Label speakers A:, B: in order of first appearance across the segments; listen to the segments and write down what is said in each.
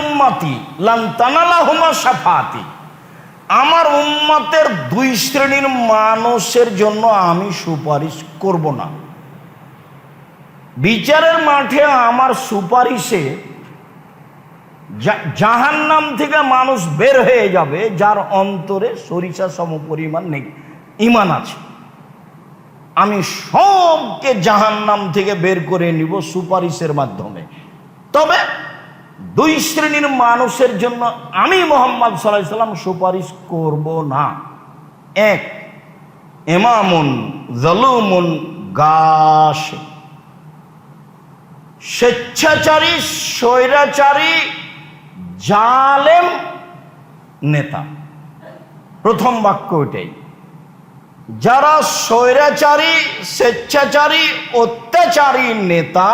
A: উম্মতি শাফাতি। আমার উম্মতের দুই শ্রেণির মানুষের জন্য আমি সুপারিশ করব না। বিচারের মাঠে আমার সুপারিশে জাহান্নাম থেকে মানুষ বের হয়ে যাবে, যার অন্তরে সরিষা সম পরিমাণ নেই ইমান আছে। আমি সবকে জাহান্নাম থেকে বের করে নিব সুপারিশের মাধ্যমে। তবে দুই শ্রেণির মানুষের জন্য আমি মোহাম্মদ সাল্লাম সুপারিশ করব না। এক এমামুন জলুমুন গাছ স্বেচ্ছাচারী, স্বৈরাচারী, জালেম নেতা। প্রথম বাক্য এটাই। যারা স্বৈরাচারী, স্বেচ্ছাচারী, অত্যাচারী নেতা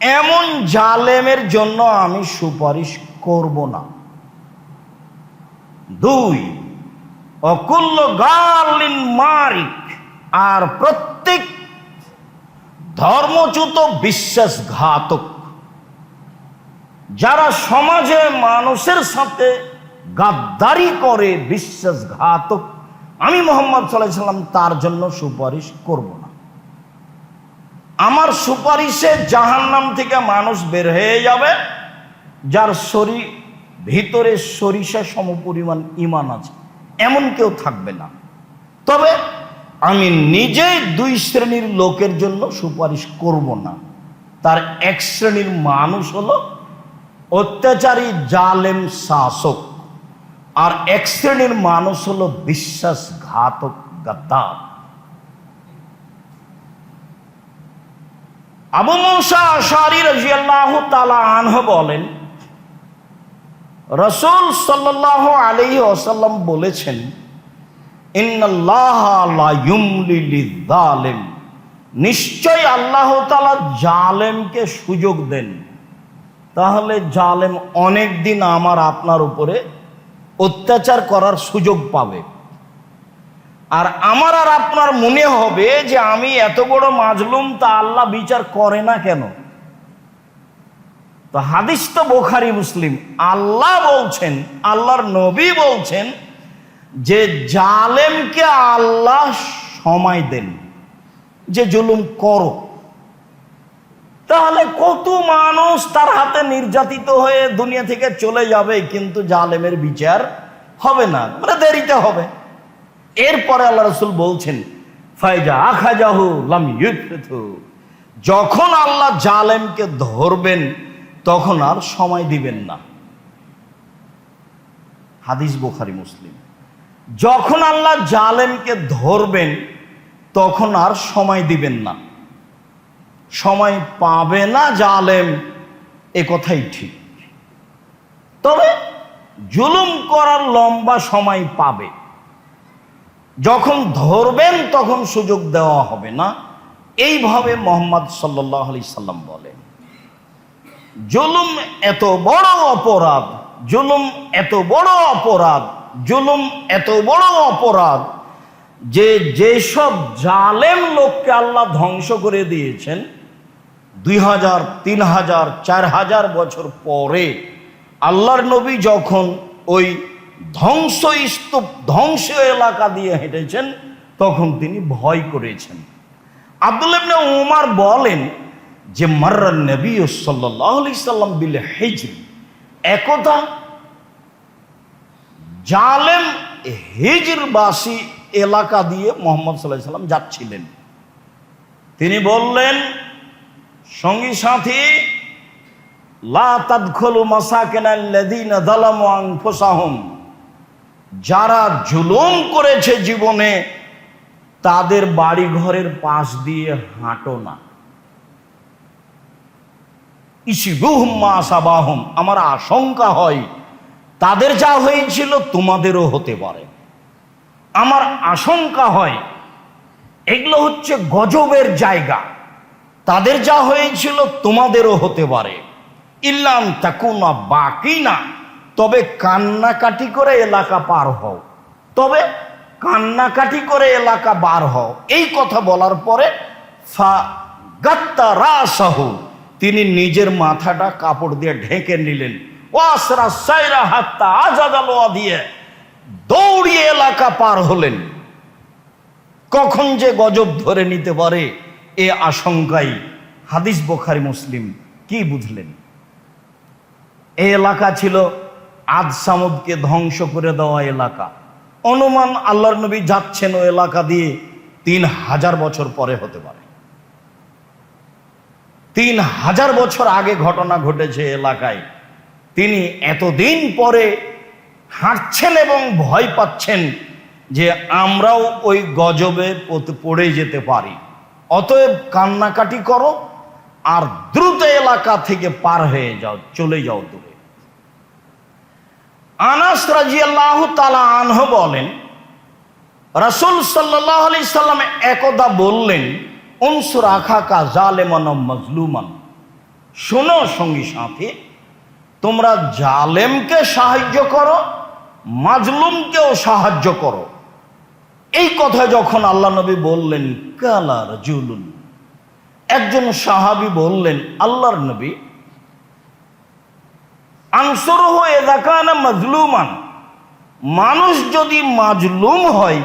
A: এমন জালেমের জন্য আমি সুপারিশ করব না। দুই অকুল্য গালিন মারিক। আর প্রত্যেক ধর্মচ্যুত বিশ্বাসঘাতক যারা সমাজে মানুষের সাথে গাদ্দারি করে, বিশ্বাসঘাতক, আমি মোহাম্মদ সাল্লাহ সাল্লাম তার জন্য সুপারিশ করব না। আমার সুপারিশে জাহান্নাম থেকে মানুষ বের হয়ে যাবে, যার শরীর, ভিতরে সরিষা সমপরিমাণ ইমান আছে, এমন কেউ থাকবে না। তবে আমি নিজেই দুই শ্রেণির লোকের জন্য সুপারিশ করব না। তার এক শ্রেণির মানুষ হলো অত্যাচারী, জালেম, শাসক। আর এক শ্রেণির মানুষ হলো বিশ্বাসঘাতক, গাদ্দার। আবু মৌসা আশারি রাজিয়াল্লাহ তালা আনহ বলেন, রসুল সাল্লাহ আলী ওসাল্লাম বলেছেন নিশ্চয় আল্লাহ তালা জালেমকে সুযোগ দেন। তাহলে জালেম অনেক দিন আমার আপনার উপরে অত্যাচার করার সুযোগ পাবে। আর আমার আর আপনার মনে হবে যে আমি এত বড় মাজলুম তা আল্লাহ বিচার করে না কেন? তো হাদিস তো বোখারি মুসলিম। আল্লাহ বলছেন, আল্লাহর নবী বলছেন যে জালেমকে আল্লাহ সময় দেন, যে জুলুম করো। তাহলে কত মানুষ তার হাতে নির্যাতিত হয়ে দুনিয়া থেকে চলে যাবে, কিন্তু জালেমের বিচার হবে না। মানে দেরিতে হবে। এরপরে আল্লাহ রসুল বলছেন, ফাইজা আখাজাহু লাম যখন আল্লাহ জালেমকে ধরবেন, তখন আর সময় দিবেন না। হাদিস বুখারি, মুসলিম। যখন আল্লাহ জালেমকে ধরবেন, তখন আর সময় দিবেন না। সময় পাবে না জালেম, এ কথাই ঠিক। তবে জুলুম করার লম্বা সময় পাবে। যখন ধরবেন, তখন সুযোগ দেওয়া হবে না। এইভাবে মোহাম্মদ সাল্লাহ আলি সাল্লাম বলেন, জুলুম এত বড় অপরাধ, জুলুম এত বড় অপরাধ, জুলুম এত বড় অপরাধ যে যেসব জালেম লোককে আল্লাহ ধ্বংস করে দিয়েছেন, দুই হাজার, তিন হাজার, চার হাজার বছর পরে আল্লাহর নবী যখন ওই ধ্বংস স্তূপ ধ্বংস এলাকা দিয়ে হেঁটেছেন, তখন তিনি ভয় করেছেন। আব্দুল্লাবনে উমার বলেন যে, মার্রা নবী সাল্লি সাল্লাম বিল হেজরি। একদা জালেম হিজরবাসী এলাকা দিয়ে মোহাম্মদ সাল্লাহ সাল্লাম যাচ্ছিলেন। তিনি বললেন, সঙ্গী সাথী, লা তাদখলু মাসাকিনাল্লাযীনা যালামু আনফুসাহুম। যারা জুলুম করেছে জীবনে, তাদের বাড়ি ঘরের পাশ দিয়ে হাঁটো না। আমার আশঙ্কা হয়, তাদের যা হয়েছিল তোমাদেরও হতে পারে। আমার আশঙ্কা হয়, এগুলো হচ্ছে গজবের জায়গা। তাদের যা হয়েছিল তোমাদেরও হতে পারে। ইল্লাম তাকুনা বাকি না তবে কান্নাকাটি করে এলাকা পার হও। তবে কান্নাকাটি করে এলাকা বার হও। এই কথা বলার পরে ফা তিনি নিজের মাথাটা কাপড় দিয়ে ঢেকে নিলেন। দিয়ে দৌড়িয়ে এলাকা পার হলেন। কখন যে গজব ধরে নিতে পারে এ আশঙ্কাই। হাদিস বোখারি মুসলিম, কি বুঝলেন? এ এলাকা ছিল আদ সামুদকে ধ্বংস করে দেওয়া এলাকা। অনুমান আল্লাহর নবী যাচ্ছেন ও এলাকা দিয়ে তিন হাজার বছর পরে হতে পারে। তিন হাজার বছর আগে ঘটনা ঘটেছে এলাকায়। তিনি এতদিন পরে হাঁটছেন এবং ভয় পাচ্ছেন যে আমরাও ওই গজবে পড়ে যেতে পারি। অতএব কান্নাকাটি করো আর দ্রুত এলাকা থেকে পার হয়ে যাও, চলে যাও দূরে আনাস রাজিয়াল্লাহ তালা আনহ বলেন, রাসুল সাল্লাহ আলি সাল্লাম একদা বললেন অংশুর আখা কা জালেমান মজলুমান। শোনো সঙ্গী সাথে, তোমরা জালেমকে সাহায্য করো, মাজলুমকেও সাহায্য করো। এই কথা যখন আল্লাহ নবী বললেন কালার জুলুন একজন সাহাবি বললেন, আল্লাহর নবী আনসর হয়ে দেখানা মজলুমান। মানুষ যদি মাজলুম হয়,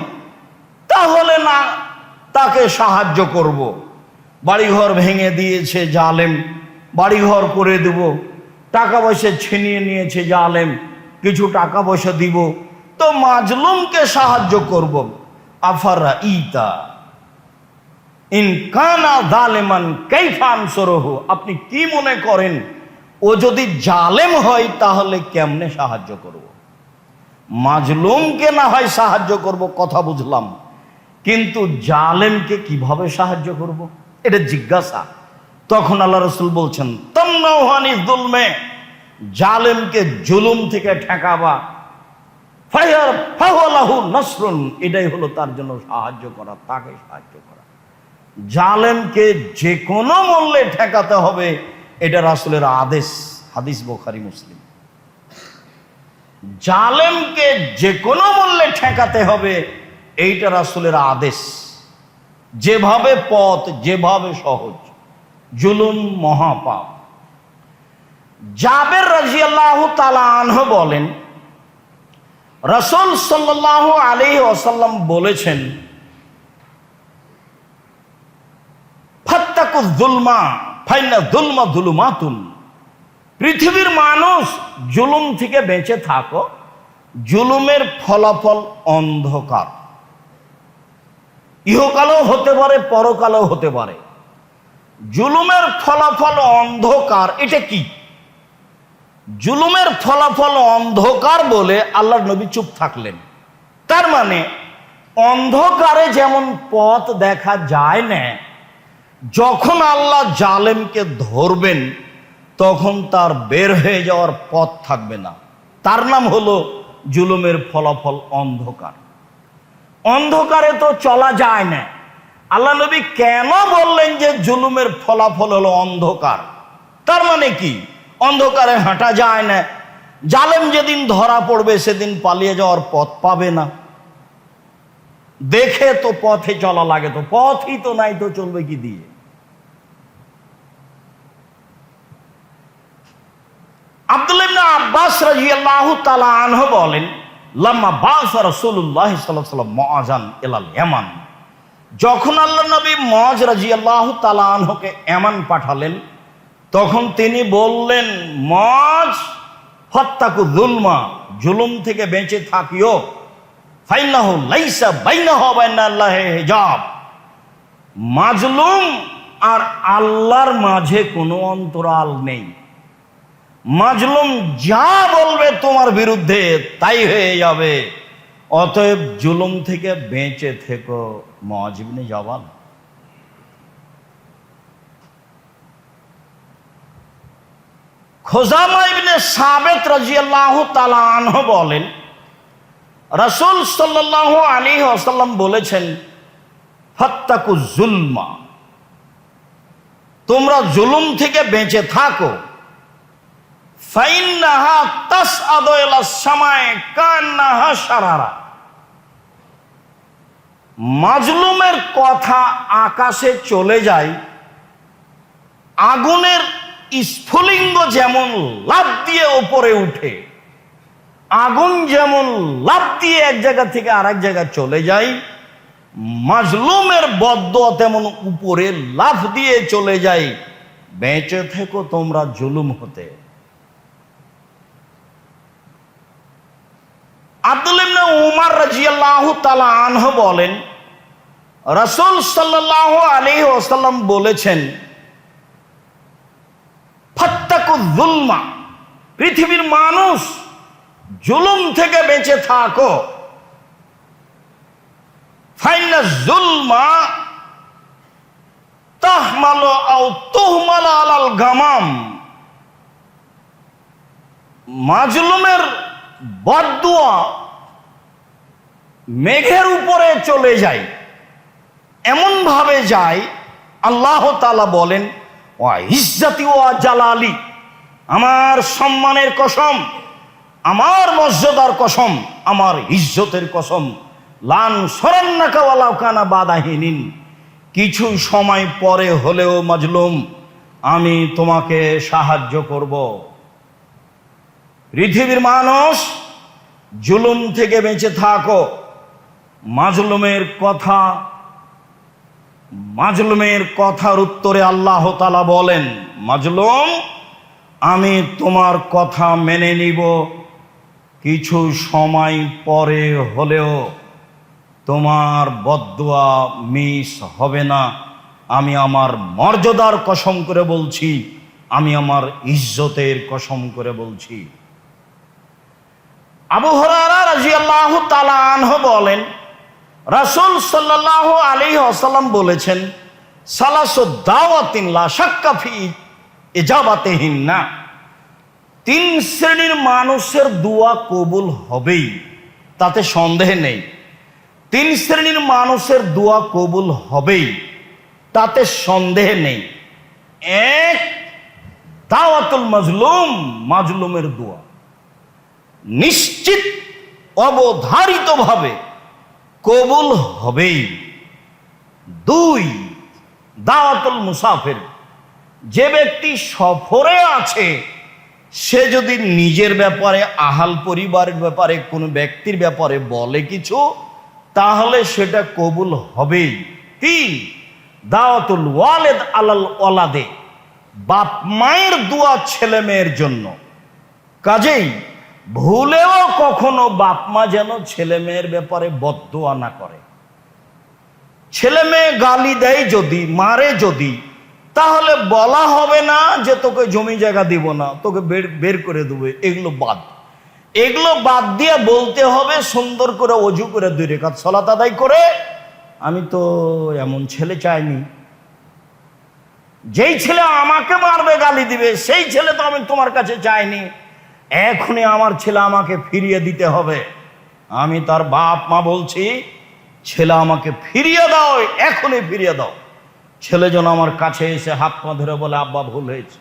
A: তাহলে না তাকে সাহায্য করব। বাড়িঘর ভেঙে দিয়েছে জালেম, বাড়িঘর করে দেব। টাকা পয়সা ছিনিয়ে নিয়েছে জালেম, কিছু টাকা পয়সা দিব। তো মাজলুমকে সাহায্য করব। আফারা ইতা। ইনকানা দালেমান কৈফান সরহ আপনি কি মনে করেন? ও যদি জালেম হয়, তাহলে কেমনে সাহায্য করব? মাজলুমকে না হয় সাহায্য করব, কথা বুঝলাম। কিন্তু জালেমকে কীভাবে সাহায্য করব? এটা জিজ্ঞাসা। তখন আল্লাহ রসুল বলছেন তন্নহানি জুলমে, জালেমকে জুলুম থেকে ঠেকাবা। নসরুন। এটাই হলো তার জন্য সাহায্য করা, তাকে সাহায্য করা। জালেমকে যে কোনো মূল্যে ঠেকাতে হবে। এটা রাসুলের আদেশ, হাদিস বোখারি, মুসলিম। জালেমকে যে কোনো মূল্যে ঠেকাতে হবে, এইটা রাসুলের আদেশ। যেভাবে পথ, যেভাবে সহজ। জুলুম মহাপাপ। জাবের রাজিয়াল্লাহ তালা আনহ বলেন, রসুল সাল্লাহ আলী ওসাল্লাম বলেছেন ফাত্তাকু জুলমা পৃথিবীর মানুষ জুলুম থেকে বেঁচে থাকো, জুলুমের ফলাফল অন্ধকার। ইহকালেও হতে পারে, পরকালেও হতে পারে। জুলুমের ফলাফল অন্ধকার, এটা কি? জুলুমের ফলাফল অন্ধকার বলে আল্লাহর নবী চুপ থাকলেন। তার মানে অন্ধকারে যেমন পথ দেখা যায় না যখন আল্লাহ জালেমকে ধরবেন, তখন তার বের হয়ে যাওয়ার পথ থাকবে না। তার নাম হলো জুলুমের ফলাফল অন্ধকার। অন্ধকারে তো চলা যায় না। আল্লাহ নবী কেন বললেন যে জুলুমের ফলাফল হলো অন্ধকার? তার মানে কি? অন্ধকারে হাঁটা যায় না। জালেম যেদিন ধরা পড়বে, সেদিন পালিয়ে যাওয়ার পথ পাবে না। দেখে তো পথে চলা লাগে তো, পথই তো নাই তো চলবে কি দিয়ে? আব্দুল ইবনে আব্বাস রাদিয়াল্লাহু তাআলা আনহু বলেন, লাম্মা বাস রাসূলুল্লাহ সাল্লাল্লাহু আলাইহি ওয়াসাল্লাম মুআজান ইলাল ইয়ামান। যখন আল্লাহ নবী মুআজ রাদিয়াল্লাহু তাআলা আনহুকে ইয়ামান পাঠালেন, তখন তিনি বললেন, মুআজ, ফাত্তাকু যুলমা, জুলুম থেকে বেঁচে থাকিও। ফাইনাহু লাইসা বাইনাহু ওয়া বাইনাল্লাহি হিজাব। মাজলুম আর আল্লাহর মাঝে কোনো অন্তরাল নেই। মাজলুম যা বলবে তোমার বিরুদ্ধে তাই হয়ে যাবে। অতএব জুলুম থেকে বেঁচে থেকো মজিবনে জবান খোজামা ইবনে সাবেত রাজিয়াল্লাহু তাআলা আনহু বলেন, রাসূল সাল্লাল্লাহু আলাইহি ওয়াসাল্লাম বলেছেন, ফাত্তাকু জুলমা। তোমরা জুলুম থেকে বেঁচে থাকো মাজলুমের কথা আকাশে চলে যায়, আগুনের স্ফুলিঙ্গ যেমন লাভ দিয়ে ওপরে উঠে, আগুন যেমন লাভ দিয়ে এক জায়গা থেকে আরেক জায়গায় চলে যায়, মাজলুমের বদ্ধ তেমন উপরে লাভ দিয়ে চলে যায়, বেঁচে থেকো তোমরা জুলুম হতে। আব্দুল ইবনে উমার রাজিয়াল্লাহু তাআলা আনহু বলেন, রাসূল সাল্লাল্লাহু আলাইহি ওয়াসাল্লাম বলেছেন যুলমা, পৃথিবীর মানুষ জুলুম থেকে বেঁচে থাকো। ফাইনা জুলমা তাহমালো আও তুহমাল আলাল গামাম। মাজলুমের বদুয়া মেঘের উপরে চলে যায় এমন ভাবে যায়, আল্লাহ তালা বলেন ও ইজ্জাতি ও জালালি, আমার সম্মানের কসম, আমার মর্যাদার কসম, আমার ইজ্জতের কসম, লান সরান্নাকাওয়ালাও কানা বাদাহীনিন কিছু সময় পরে হলেও মাজলুম, আমি তোমাকে সাহায্য করব। পৃথিবীর মানুষ জুলুম থেকে বেঁচে থাকো। মাজলুমের কথা, মাজলুমের কথার উত্তরে আল্লাহ তালা বলেন, মাজলুম, আমি তোমার কথা মেনে নিব। কিছু সময় পরে হলেও তোমার বদুয়া মিস হবে না। আমি আমার মর্যাদার কসম করে বলছি, আমি আমার ইজ্জতের কসম করে বলছি। আবু হরারা তাআলা আনহু বলেন, রাসুল সাল্লাল্লাহু আলাইহি ওয়াসাল্লাম বলেছেন, সালাসু দাওয়াতিন লা শাক্কা ফি না তিন শ্রেণির মানুষের দোয়া কবুল হবেই, তাতে সন্দেহ নেই। তিন শ্রেণির মানুষের দোয়া কবুল হবেই, তাতে সন্দেহ নেই। এক, দাওয়াতুল মাজলুম, মাজলুমের দোয়া। নিশ্চিত, অবধারিতভাবে কবুল হবেই। দুই, দাওয়াতুল মুসাফির, যে ব্যক্তি সফরে আছে, সে যদি নিজের ব্যাপারে, আহাল পরিবারের ব্যাপারে কোনো ব্যক্তির ব্যাপারে বলে কিছু, তাহলে সেটা কবুল হবেই। তিন, দাওয়াতুল ওয়ালেদ আলাল ওয়ালাদে, বাপ মায়ের দোয়া ছেলে মেয়ের জন্য। কাজেই ভুলেও কখনো বাপ মা যেন ছেলে মেয়ের ব্যাপারে বদোয়া না করে। ছেলে মেয়ে গালি দেয় যদি, মারে যদি, তাহলে বলা হবে না যে তোকে জমি জায়গা দিব না, তোকে বের বের করে দেবে, এগুলো বাদ। এগুলো বাদ দিয়ে বলতে হবে, সুন্দর করে অজু করে দুই রেখাত সলাত আদায় করে, আমি তো এমন ছেলে চাইনি। যেই ছেলে আমাকে মারবে, গালি দিবে, সেই ছেলে তো আমি তোমার কাছে চাইনি। এখনই আমার ছেলে আমাকে ফিরিয়ে দিতে হবে। আমি তার বাপ মা বলছি, ছেলে আমাকে ফিরিয়ে দাও, এখনই ফিরিয়ে দাও। ছেলে যেন আমার কাছে এসে হাত পা ধরে বলে, আব্বা, ভুল হয়েছে।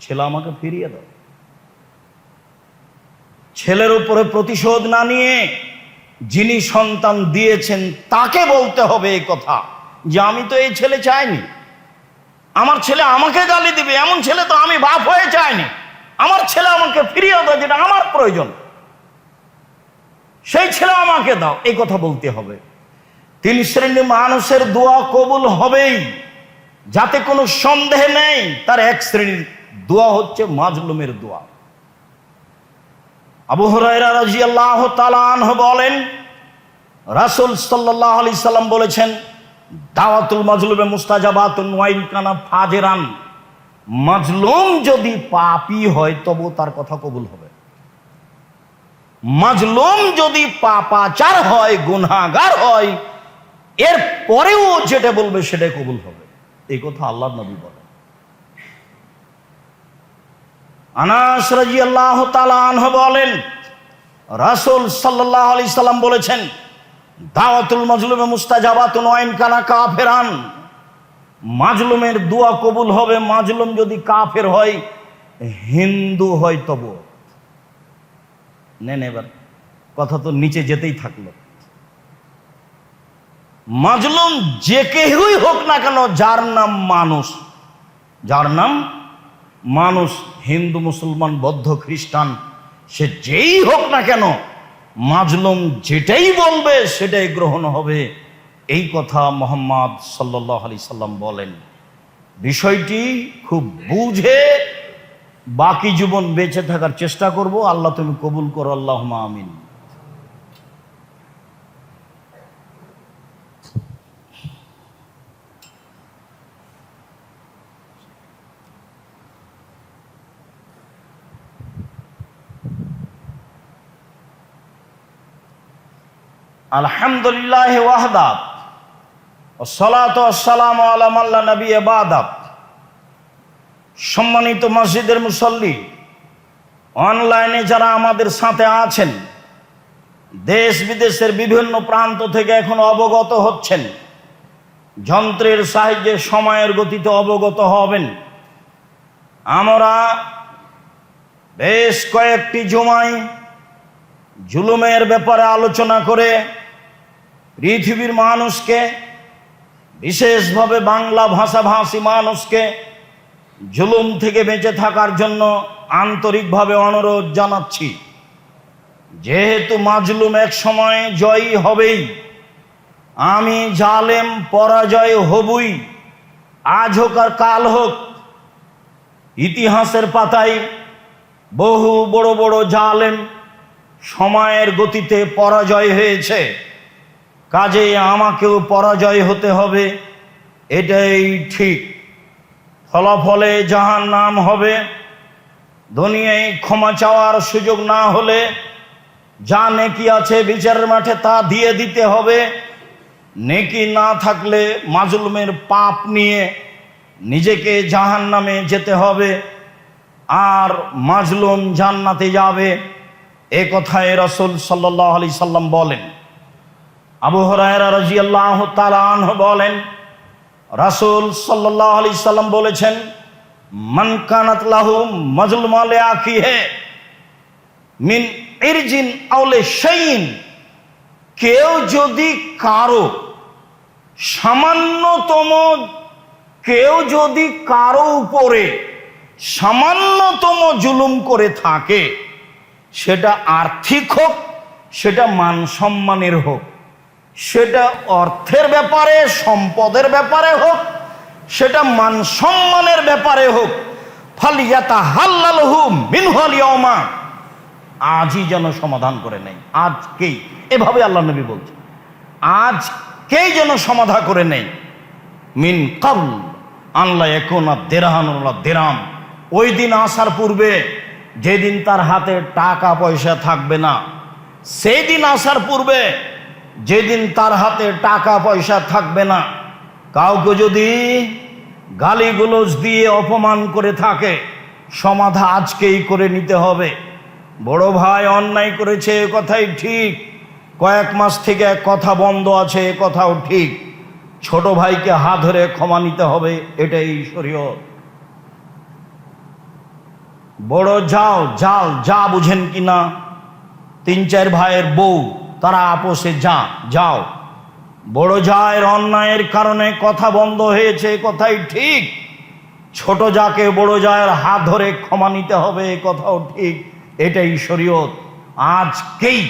A: ছেলে আমাকে ফিরিয়ে দাও। ছেলের উপরে প্রতিশোধ না নিয়ে যিনি সন্তান দিয়েছেন, তাকে বলতে হবে এই কথা যে, আমি তো এই ছেলে চাইনি। আমার ছেলে আমাকে গালি দিবে, এমন ছেলে তো আমি বাপ হয়ে চাইনি। আমার ছেলে আমাকে ফিরিয়ে দাও, যেটা আমার প্রয়োজন। সেই ছেলে আমাকে দাও, এই কথা বলতে হবে। তিন শ্রেণির মানুষের দোয়া কবুল হবেই। যাতে কোনো সন্দেহ নেই, তার এক শ্রেণির দোয়া হচ্ছে মাজলুমের দোয়া। আবু হরাইরা বলেন, রাসুল সাল্লাহ আলি সাল্লাম বলেছেন, দাওয়াতুল মাজলুমে মুস্তাজাবাতুন ওয়াইন ফাজেরান। মাজলুম যদি পাপি হয় তবু তার কথা কবুল হবে। মাজলুম যদি পাপাচার হয় গুনাগার হয়, এর পরেও যেটা বলবে সেটাই কবুল হবে। এই কথা আল্লাহ নবী বলে আনাস রাজি আল্লাহ তালাহ বলেন, রাসুল সাল্লাহ আলি সাল্লাম বলেছেন, দাওয়াতুল মাজলুমে মুস্তাজাবাতুন ওয়াইন কানা কাফেরান। মাজলুমের দোয়া কবুল হবে, মাজলুম যদি কাফের হয়, হিন্দু হয় তবু। নেন এবার, কথা তো নিচে যেতেই থাকল। মাজলুম যে কেউই হোক না কেন, যার নাম মানুষ, যার নাম মানুষ, হিন্দু, মুসলমান, বৌদ্ধ, খ্রিস্টান, সে যেই হোক না কেন, মাজলুম যেটাই বলবে, সেটাই গ্রহণ হবে। এই কথা মোহাম্মদ সাল্লাহ আলি সাল্লাম বলেন। বিষয়টি খুব বুঝে বাকি জীবন বেঁচে থাকার চেষ্টা করব। আল্লাহ তুমি কবুল করো আল্লাহ আমিন। আলহামদুলিল্লাহ ওয়াহদাব সালাত সালাম আলাম আল্লাহ নবী বাদাব সম্মানিত মসজিদের মুসল্লি, অনলাইনে যারা আমাদের সাথে আছেন, দেশ বিদেশের বিভিন্ন প্রান্ত থেকে এখন অবগত হচ্ছেন, যন্ত্রের সাহায্যে সময়ের গতিতে অবগত হবেন। আমরা বেশ কয়েকটি জমায় জুলুমের ব্যাপারে আলোচনা করে পৃথিবীর মানুষকে বিশেষভাবে বাংলা ভাষাভাষী মানুষকে জুলুম থেকে বেঁচে থাকার জন্য আন্তরিকভাবে অনুরোধ জানাচ্ছি। যেহেতু মাজলুম এক সময় জয়ী হবেই, আমি জালেম পরাজয় হবই, আজ হোক আর কাল হোক, ইতিহাসের পাতায় বহু বড় বড় জালেম সময়ের গতিতে পরাজয় হয়েছে। কাজে আমাকেও পরাজয় হতে হবে, এটাই ঠিক। ফলাফলে যাহার নাম হবে। দুনিয়ায় ক্ষমা চাওয়ার সুযোগ না হলে যা নেকি আছে বিচারের মাঠে তা দিয়ে দিতে হবে। নেকি না থাকলে মাজলুমের পাপ নিয়ে নিজেকে জাহান নামে যেতে হবে। আর মাজলুম জান্নাতে যাবে। এ কথায় রসুল সাল্লাহ আলি সাল্লাম বলেন। আবু হরায়রা রাজিয়াল্লাহ তালান বলেন, রাসুল সাল্লাহ আলি সাল্লাম বলেছেন, মান কানাত লাহু আলে আখি হে মিন ইরজিন আউলে শাইন কেউ যদি কারও সামান্যতম, কেউ যদি কারও উপরে সামান্যতম জুলুম করে থাকে, সেটা আর্থিক হোক, সেটা মান সম্মানের হোক সেটা অর্থের ব্যাপারে, সম্পদের ব্যাপারে হোক, সেটা মান সম্মানের ব্যাপারে হোক, ফালিয়াতা হাল্লালহু মিনহল ইয়মা আজই যেন সমাধান করে নেই আজকেই। এভাবে আল্লাহ নবী বলছে আজকেই যেন সমাধান করে নেই মিন কাবল আল্লাহ এখন দেরাহানুল্লাহ দেরাম। ওই দিন আসার পূর্বে যেদিন তার হাতে টাকা পয়সা থাকবে না, সেই দিন আসার পূর্বে যেদিন তার হাতে টাকা পয়সা থাকবে না, কাউকে যদি গালিগুলোজ দিয়ে অপমান করে থাকে, সমাধা আজকেই করে নিতে হবে। বড় ভাই অন্যায় করেছে, এ কথাই ঠিক। কয়েক মাস থেকে এক কথা বন্ধ আছে, এ কথাও ঠিক। ছোট ভাইকে হাত ধরে ক্ষমা নিতে হবে, এটাই শরীয়ত। বড় যাও যাও, যা বুঝেন কিনা, তিন চার ভাইয়ের বউ তারা আপোষে যা, যাও। বড় জায়ের অন্যায়ের কারণে কথা বন্ধ হয়েছে, এ কথাই ঠিক। ছোট যাকে বড় জায়ের হাত ধরে ক্ষমা নিতে হবে, এ কথাও ঠিক। এটাই শরীয়ত। আজকেই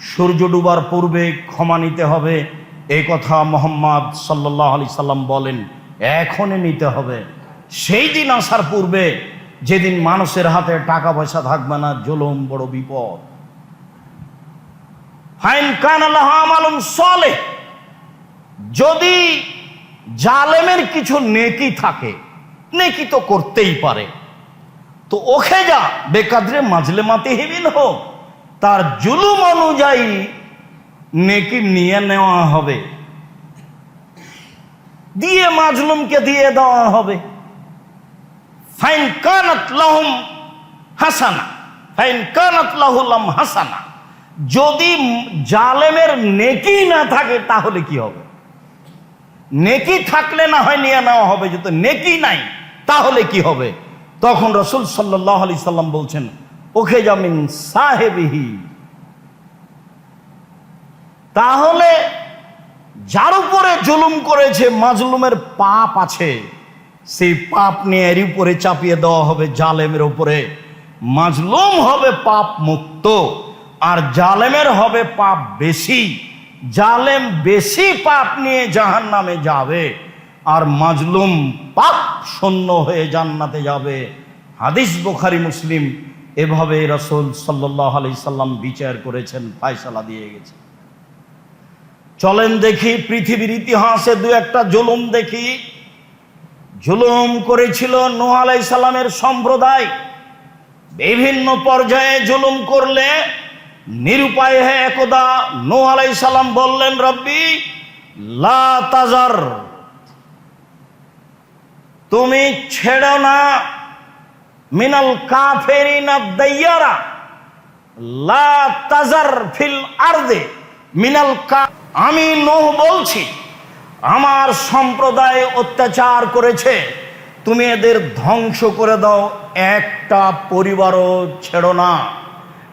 A: সূর্য ডুবার পূর্বে ক্ষমা নিতে হবে। এই কথা মোহাম্মদ সাল্লাহ আলি সাল্লাম বলেন, এখনই নিতে হবে। সেই দিন আসার পূর্বে যেদিন মানুষের হাতে টাকা পয়সা থাকবে না, জুলুম বড় বিপদ। ফাইন যদি জালেমের কিছু নেকি থাকে, নেকি তো করতেই পারে। তো ওখে যা, বেকাদ্রে মাজলে মাতে হিবিন হোক, তার জুলুম অনুযায়ী নেকি নিয়ে নেওয়া হবে। দিয়ে মাজলুমকে দিয়ে দেওয়া হবে। ফাইন কানাত লাহুম হাসানা, ফাইন কানাত লাহুলাম হাসানা। যদি জালেমের নেকি না থাকে, তাহলে কি হবে? নেকি থাকলে না হয় নিয়ে নেওয়া হবে, যদি নেকি নাই, তাহলে কি হবে? তখন রসুল সাল্লাহ আলি সাল্লাম বলছেন, ওখে জামিন সাহেবিহি। তাহলে যার উপরে জুলুম করেছে, মাজলুমের পাপ আছে। সেই পাপ নিয়ে এর উপরে চাপিয়ে দেওয়া হবে জালেমের উপরে। মাজলুম হবে পাপ মুক্ত। আর জালেমের হবে পাপ বেশি। জালেম বেশি পাপ নিয়ে জাহান নামে যাবে আর মাজলুম পাপ শূন্য হয়ে জান্নাতে যাবে। হাদিস বোখারি, মুসলিম এভাবে রসুল সাল্লাহ আলি সাল্লাম বিচার করেছেন, ফায়সালা দিয়ে গেছে। চলেন দেখি পৃথিবীর ইতিহাসে দু একটা জুলুম দেখি। জুলুম করেছিল নোহ আলাই সম্প্রদায়। বিভিন্ন পর্যায়ে জুলুম করলে নিরুপায় হয়ে একদা নো আলাই সাল্লাম বললেন, রব্বি তুমি ছেড়ো না। মিনাল কাফেরিনা দাইয়ারা। লা তাজার ফিল আরদে। মিনাল কা আমি নোহ বলছি, আমার সম্প্রদায় অত্যাচার করেছে। তুমি এদের ধ্বংস করে দাও। একটা পরিবারও ছেড়ো না।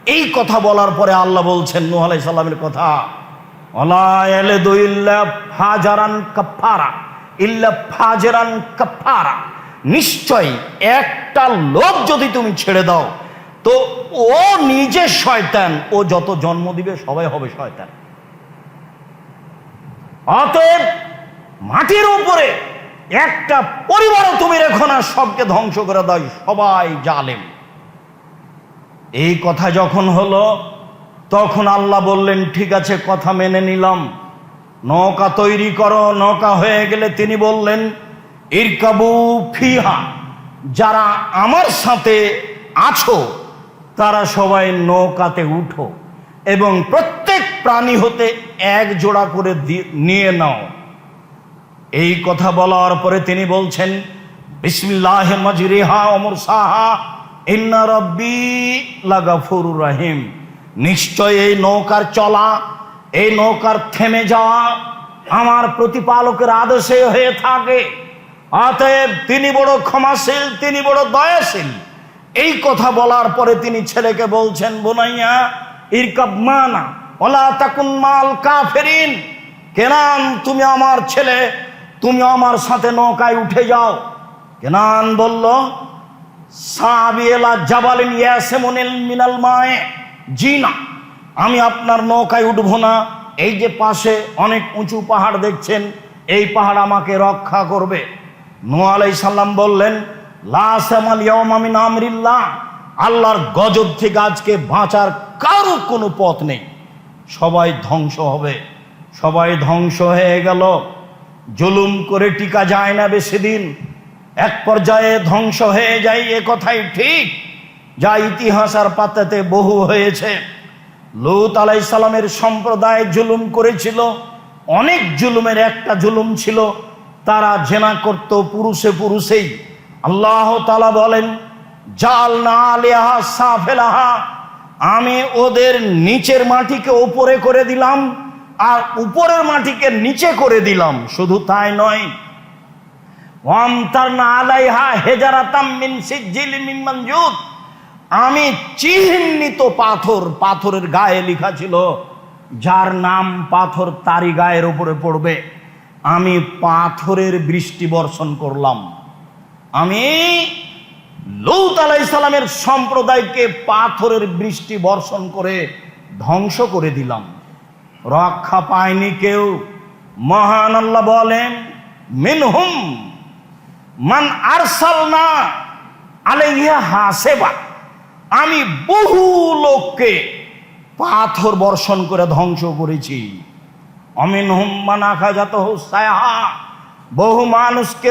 A: এই কথা বলার পরে আল্লাহ বলছেন, নূহ আলাইহিস সালামের কথা নিশ্চয় একটা লোক যদি তুমি ছেড়ে দাও, তো ও নিজে শয়তান, ও যত জন্ম দিবে সবাই হবে শয়তান। অতএব মাটির উপরে একটা পরিবারও তুমি রেখো না, সবকে ধ্বংস করে দাও, সবাই জালেম। এই কথা যখন হলো, তখন আল্লাহ বললেন, ঠিক আছে, কথা মেনে নিলাম। নৌকা তৈরি করো, নৌকা হয়ে গেলে তিনি বললেন, ইরকাবু ফিহা, যারা আমার সাথে আছো, তারা সবাই নৌকাতে উঠো এবং প্রত্যেক প্রাণী হতে এক জোড়া করে নিয়ে নাও। এই কথা বলার পরে তিনি বলছেন বিসমিল্লাহ মজরিহা অমর সাহা ইন্না রব্বি লাগাফুর রাহিম। নিশ্চয় এই নৌকার চলা, এই নৌকার থেমে যাওয়া আমার প্রতিপালকের আদেশে হয়ে থাকে। অতএব তিনি বড় ক্ষমাশীল, তিনি বড় দয়াশীল। এই কথা বলার পরে তিনি ছেলেকে বলছেন, বোনাইয়া, ইরকাব মানা ওলা তাকুন মাল কাফেরিন। কেনান, তুমি আমার ছেলে, তুমি আমার সাথে নৌকায় উঠে যাও। কেনান বলল সাবিয়েলা জাবালিন ইয়াসেমুনিল মিনাল মায়ে। জি আমি আপনার নৌকায় উঠবো না। এই যে পাশে অনেক উঁচু পাহাড় দেখছেন, এই পাহাড় আমাকে রক্ষা করবে। নূহ আলাই সাল্লাম বললেন লাসামাল ইয়ামামিন আমরিল্লাহ, আল্লাহর গজব থেকে আজকে বাঁচার কারও কোনো পথ নেই। সবাই ধ্বংস হবে, সবাই ধ্বংস হয়ে গেল। জুলুম করে টিকা যায় না বেশি দিন। এক পর্যায়ে ধ্বংস হয়ে যায়, এ কথাই ঠিক। যা ইতিহাস আর পাতাতে বহু হয়েছে। লুত আলাই সালামের সম্প্রদায় জুলুম করেছিল, অনেক জুলুমের একটা জুলুম ছিল, তারা জেনা করত পুরুষে পুরুষেই। আল্লাহ তালা বলেন, জাল না আলিয়াহা সাফেলাহা, আমি ওদের নিচের মাটিকে ওপরে করে দিলাম, আর উপরের মাটিকে নিচে করে দিলাম। শুধু তাই নয় ওয়ামতারনা আলাইহা হেজারাতাম মিন সিজ্জিল মিন মানজুদ আমি চিহ্নিত পাথর, পাথরের গায়ে লেখা ছিল, যার নাম পাথর তারি গায়ের উপরে পড়বে। আমি পাথরের বৃষ্টি বর্ষণ করলাম। আমি লৌত আলাই সালামের সম্প্রদায়কে পাথরের বৃষ্টি বর্ষণ করে ধ্বংস করে দিলাম। রক্ষা পায়নি কেউ। মহান আল্লাহ বলেন, মিনহুম মান আরসালনা আলাইহা হাসেবা। আমি বহু লোককে পাথর বর্ষণ করে ধ্বংস করেছি। অমিন হুম্মান আখা যাত বহু মানুষকে